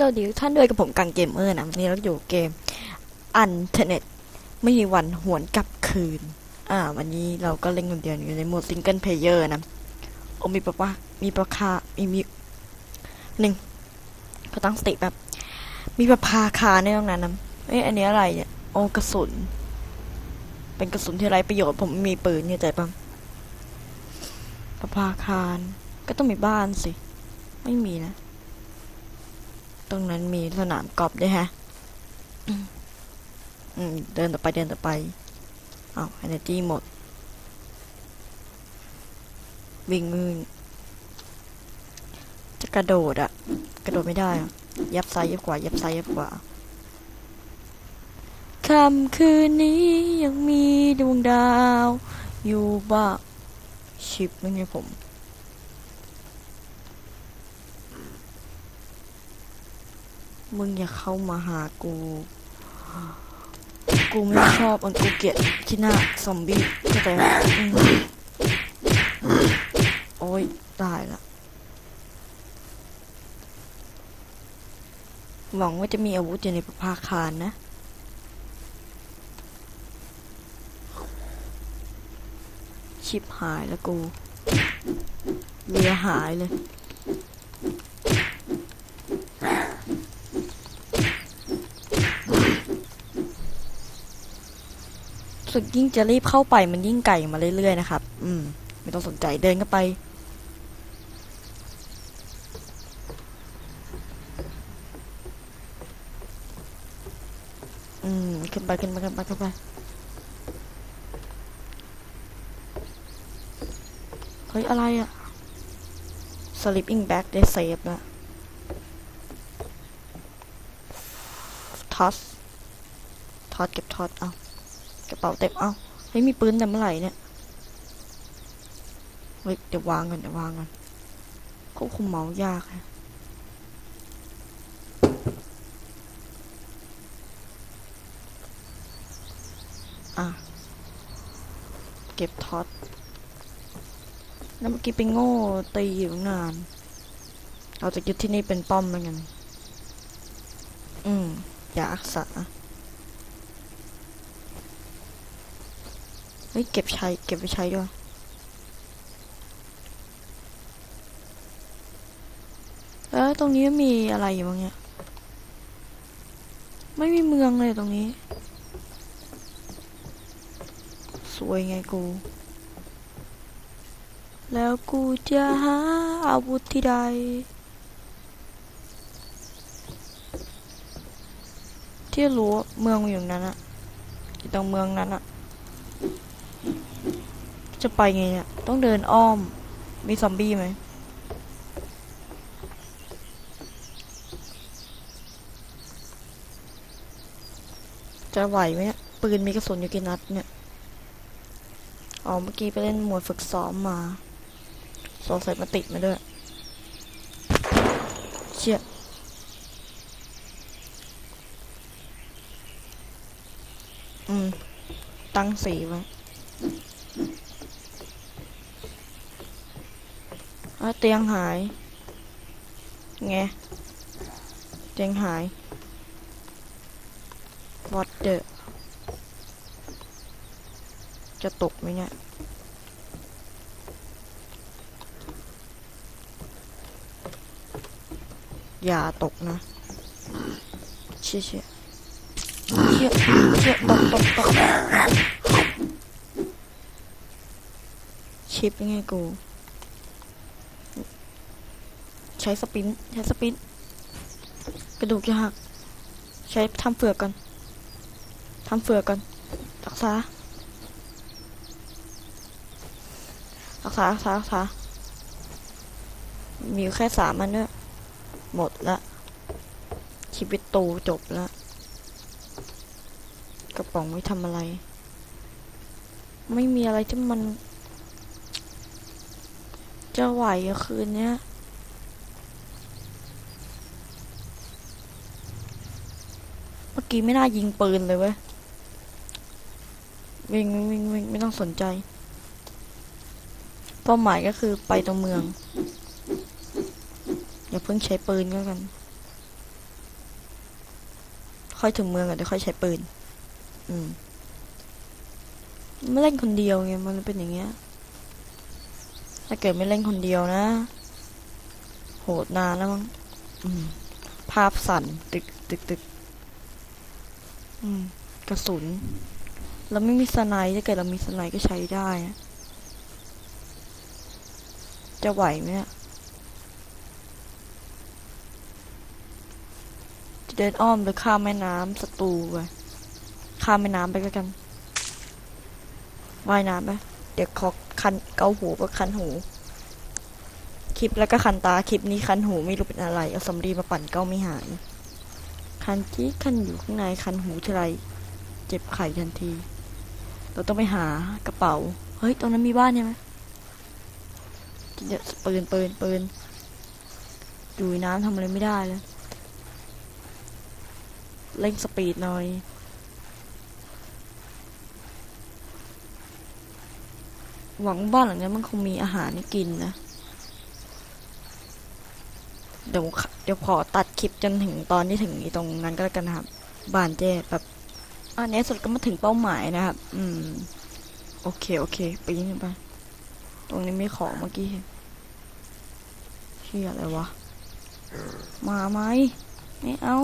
สวัสดีทุกท่านด้วยกับผมกังเกมเมอร์นะวันนี้เราอยู่เกมอันเทอร์เน็ตไม่มีวันหวนกลับคืน อ่า วันนี้เราก็เล่นคนเดียวอยู่ในโหมดซิงเกิลเพลเยอร์นะโอ้มีปะว่ามีประคามีมีหนึ่งก็ตั้งสติแบบ มีประภาคาในตรงนั้นนะเอ้ยอันนี้อะไรเนี่ยโอกระสุน เป็นกระสุนที่ไร้ประโยชน์ผมมีปืนเนี่ยใจปะประภาคารก็ต้องมีบ้านสิ ไม่มีนะ ตรงนั้นมีสนามกอล์ฟด้วยฮะอืมเดินต่อไปเดินต่อไปเอาว energy หมด วิ่งวิ่งจะกระโดดอะกระโดดไม่ได้ยับซ้ายยับขวายับซ้ายยับขวาค่ำคืนนี้ยังมีดวงดาว อยู่บ้างชิปไม่ไงผม มึงอย่าเข้ามาหากู กูไม่ชอบอันกูเกลียดที่หน้าซอมบี้เข้าใจไหมโอ้ยตายละ หวังว่าจะมีอาวุธอยู่ในประภาคารนะชิปหายแล้วกูเรือหายเลย สึกยิ่งจะรีบเข้าไปมันยิ่งไก่มาเรื่อยๆนะครับ อืม ไม่ต้องสนใจเดินเข้าไปอืมขึ้นไปขึ้นไปขึ้นไปขึ้นไปเฮ้ย อะไรอะ sleeping bag ได้เซฟแล้วท็อสทอสเก็บทอสเอา กระเป๋าเต็มเอ้าเฮ้ยมีปืนแต่เมื่อไหร่เนี่ยเฮ้ยเดี๋ยววางก่อนเดี๋ยววางก่อนควบคุมเมาส์ยากฮะอะ เก็บท็อตแล้วเมื่อกี้ไปโง่ตีอยู่นาน เราจะยึดที่นี่เป็นป้อมแล้วกัน อืม อย่าอักษะ เฮ้ยเก็บใช้เก็บไปใช้ด้วยแล้วตรงนี้มีอะไรอยู่บ้างเนี่ย ไม่มีเมืองเลยตรงนี้ สวยไงกู แล้วกูจะหาอาวุธที่ใดที่รู้เมืองอยู่นั้นอะตรงเมืองนั้นอะ จะไปไงเนี่ย ต้องเดินอ้อม มีซอมบี้ไหม จะไหวไหมเนี่ย ปืนมีกระสุนอยู่กี่นัดเนี่ย อ๋อ เมื่อกี้ไปเล่นหมวดฝึกซ้อมมาสงสัยมาติดมาด้วย เชี่ยอืม ตั้งสีไว้ อะ เตียงหาย ไง เตียงหาย what the จะตกไหมเนี่ย อย่าตกนะ เชี่ยเชี่ยเชี่ยเชี่ยตกตกตกชิปยังไงกู ใช้สปินใช้สปินกระดูกจะหัก ใช้ทำเฟือกก่อนทำเฟือกก่อนรักษารักษารักษารักษามีแค่สามอันด้วยหมดละชีวิตตูจบละกระป๋องไม่ทำอะไร ไม่มีอะไรที่มัน จะไหวคืนเนี้ย เมื่อ กี้ไม่น่ายิงปืนเลยเว้ยวิ่งวิ่งวิ่งไม่ต้องสนใจ เป้าหมายก็คือไปตรงเมือง อย่าเพิ่งใช้ปืนก็แล้วกัน ค่อยถึงเมืองก่อนเดี๋ยวค่อยใช้ปืน อืมไม่เล่นคนเดียวไงมันเป็นอย่างเงี้ย ถ้าเกิดไม่เล่นคนเดียวนะ โหดนานแล้วมั้งอืมภาพสั่นตึกตึกตึก อืม กระสุน เราไม่มีสไนด์ถ้าเกิดเรามีสไนด์ก็ใช้ได้นะจะไหวไหมเนี่ยจะเดินอ้อมหรือข้ามแม่น้ำสตูไปข้ามแม่น้ำไปก็กันว่ายน้ำไปเดี๋ยวขอคันเกาหูกับคันหู คลิปแล้วก็คันตาคลิปนี้คันหูไม่รู้เป็นอะไร เอาสำลีมาปั่นเก็ไม่หาย คันจี้คันอยู่ข้างในคันหูทีไรเจ็บไข่ทันที เราต้องไปหากระเป๋า เฮ้ย ตรงนั้นมีบ้านใช่ไหมเดี๋ยวปืนปืนปืนอยู่น้ำทำอะไรไม่ได้เลยเร่งสปีดหน่อย หวังบ้านหลังนี้มันคงมีอาหารให้กินนะ เดี๋ยวขเดี๋ยวขอตัดคลิปจนถึงตอนที่ถึงตรงนั้นก็แล้วกันนะครับ บานเจ๊แบบอันนี้สุดก็มาถึงเป้าหมายนะครับ อืม โอเค โอเค ไปยิงกันไป ตรงนี้ไมีของเมื่อกี้เห็นเชี่ยอะไรวะ มาไหม ไม่เอา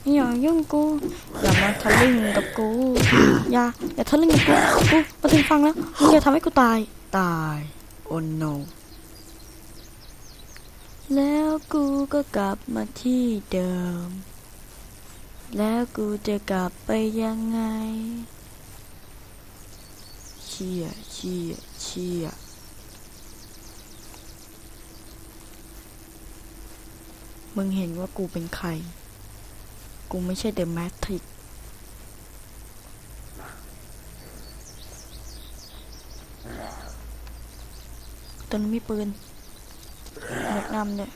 ไม่อยากยุ่งกู อย่ามาทะลึ่งกับกู อย่า อย่าทะลึ่งกับกู กูมาถึงฟังแล้วมึงอย่าทำให้กูตาย ตาย โอ้ no แล้วกูก็กลับมาที่เดิม แล้วกูจะกลับไปยังไง เชี่ยเชี่ยเชี่ยมึงเห็นว่ากูเป็นใคร กูไม่ใช่เดอะแมทริกตอนนี้นมีปืน แนะนำเนี่ย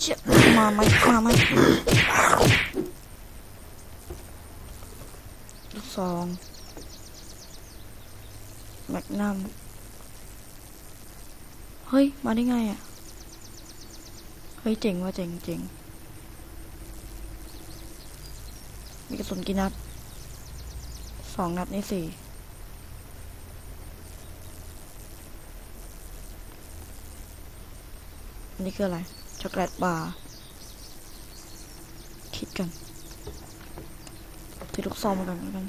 เชี่ยมาไหมมาไหมลูกซองแมกนัมเฮ้ย มาได้ไงอะ เฮ้ย เจ๋งว่ะเจ๋งเจ๋งมีกระสุนกี่นัดสองนัดนี่สี่ นนี้คืออะไร ช็อกโกแลตบาร์ คิดกันถือลูกซองมากันกัน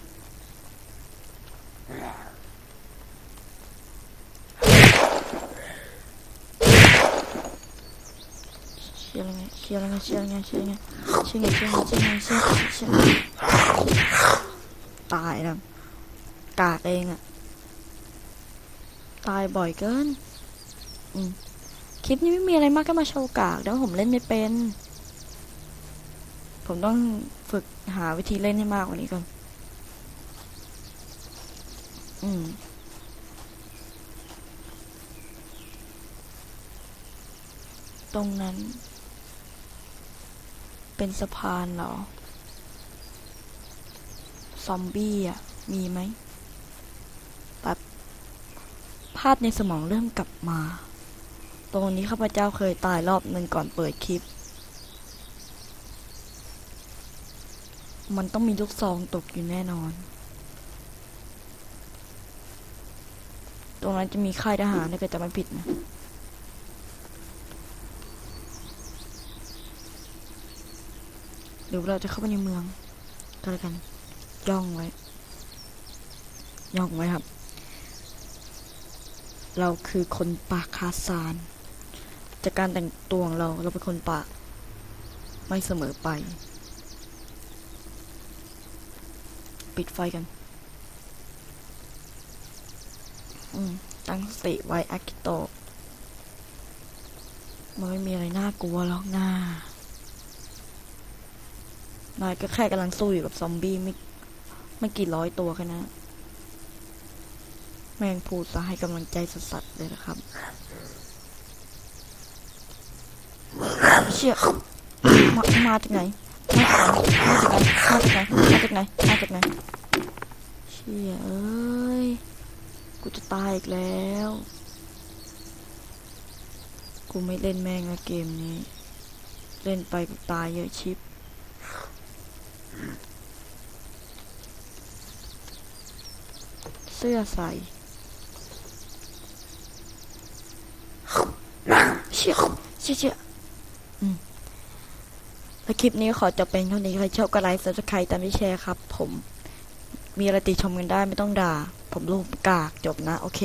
เชียร์ไงเชียร์ไงเชียร์ไงเชียร์ไงเชียร์ไงเชียร์ไงเชียร์ไงเชียร์ไงเชียร์ตายแล้วกากเองอะตายบ่อยเกิน อืม คลิปนี้ไม่มีอะไรมากก็มาโชว์กากแล้วผมเล่นไม่เป็น ผมต้องฝึกหาวิธีเล่นให้มากกว่านี้ก่อน อืมตรงนั้น เป็นสะพานเหรอ ซอมบี้อะ มีไหมแบบภาพในสมองเริ่มกลับมา ตรงนี้ข้าพเจ้าเคยตายรอบหนึ่งก่อนเปิดคลิป มันต้องมีลูกซองตกอยู่แน่นอน ตรงนั้นจะมีค่ายทหารถ้าเกิดจะไม่ผิดนะเดี๋ยวเราจะเข้าไปในเมืองก็แล้วกันย่องไว้ ย่องไว้ครับ เราคือคนปากคาซาน จากการแต่งตัวของเราเราเป็นคนปากไม่เสมอไป ปิดไฟกัน อืม ตั้งสติไว้อากิโตะมันไม่มีอะไรน่ากลัวหรอกนะนายก็แค่กำลังสู้อยู่กับซอมบี้ไม่ไม่กี่ร้อยตัวแค่นั้นแมงพูดซะให้กำลังใจสัสๆเลยนะครับ เชี่ยมามาจากไหนมาจากไหนมาจากไหนมาจากไหนมาจากไหนเชี่ยเอ้ยกูจะตายอีกแล้ว กูไม่เล่นแม่งละเกมนี้ เล่นไปตายเยอะชิปเสื้อใส่เชี่ยเชี่ย แล้วคลิปนี้ขอจบเป็นเท่านี้ใครชอบก็ไลค์ซับสไครต์ตามที่แชร์ครับ ผม มีอะไรติชมกันได้ไม่ต้องด่า ผมรูปกากจบนะ โอเค